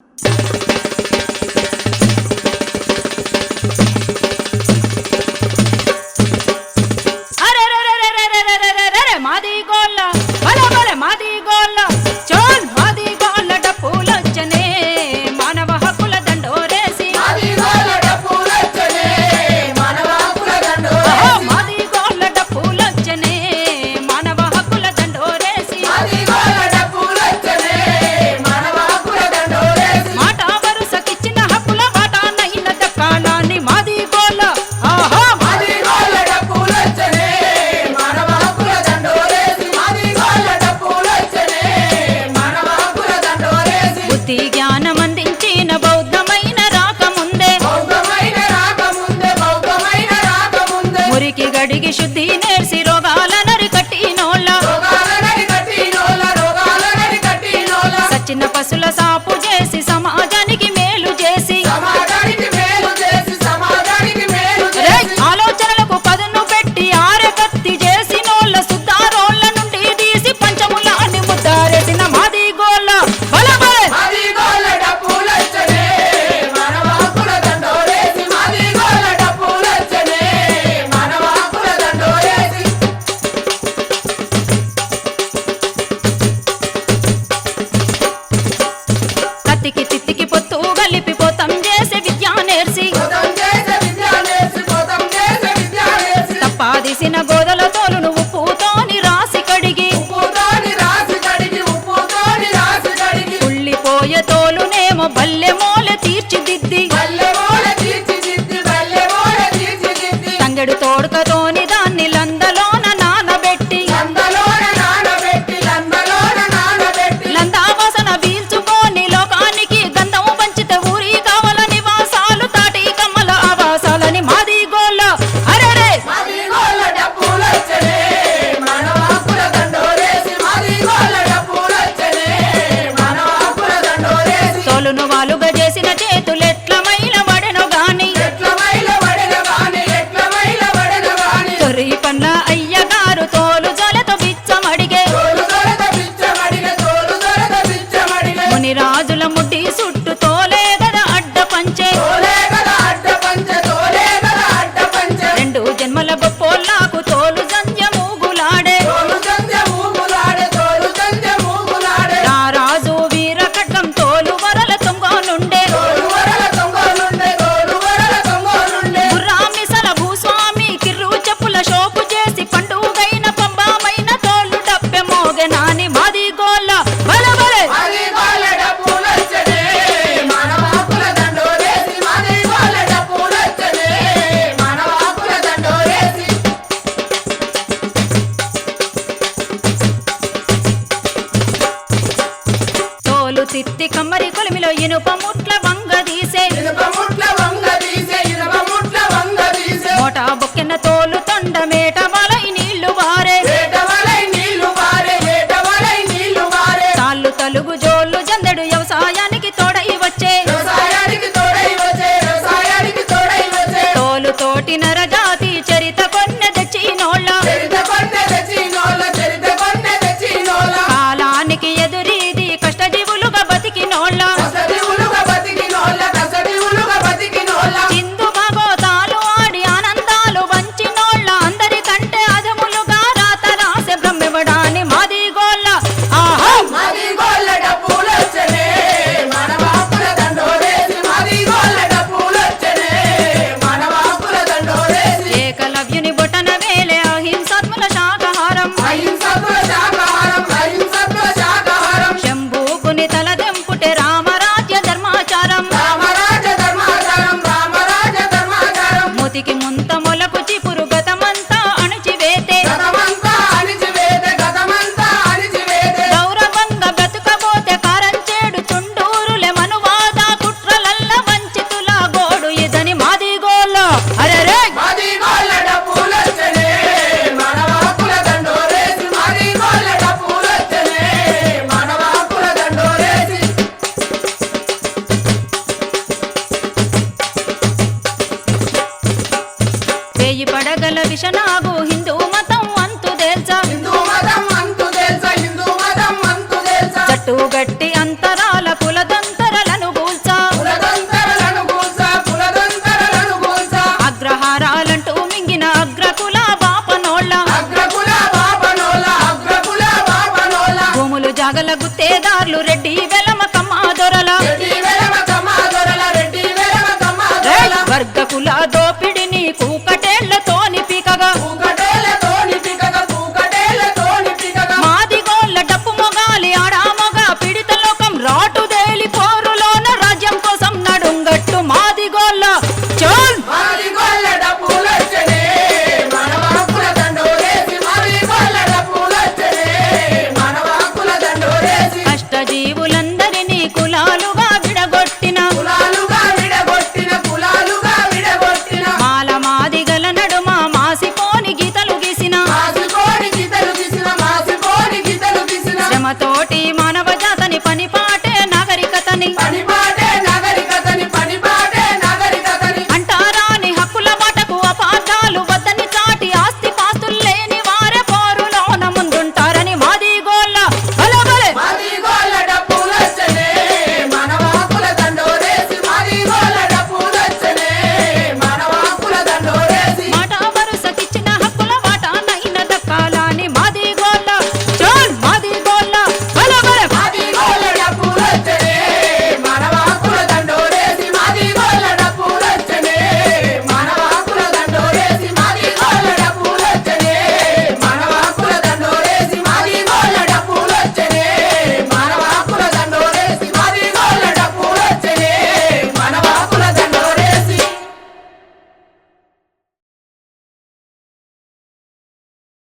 you కడిగి శుద్ధి నేర్చి రోగాల నరికట్టి నోళ్ళ సచిన పశుల సా బల్లెము కమ్మరి కొలిమిలో ఇనుప ముట్ల వంగ తీసే. మోటా బొక్కెన్న తోలు తూగట్టి అంతరాల పులదంతరలను పూల్చా అగ్రహారాలంటూ మింగిన అగ్రకుల బాపనోళ్ళ. భూములు జాగల గుత్తేదార్లు రెడ్డి వెలమ దొరలా.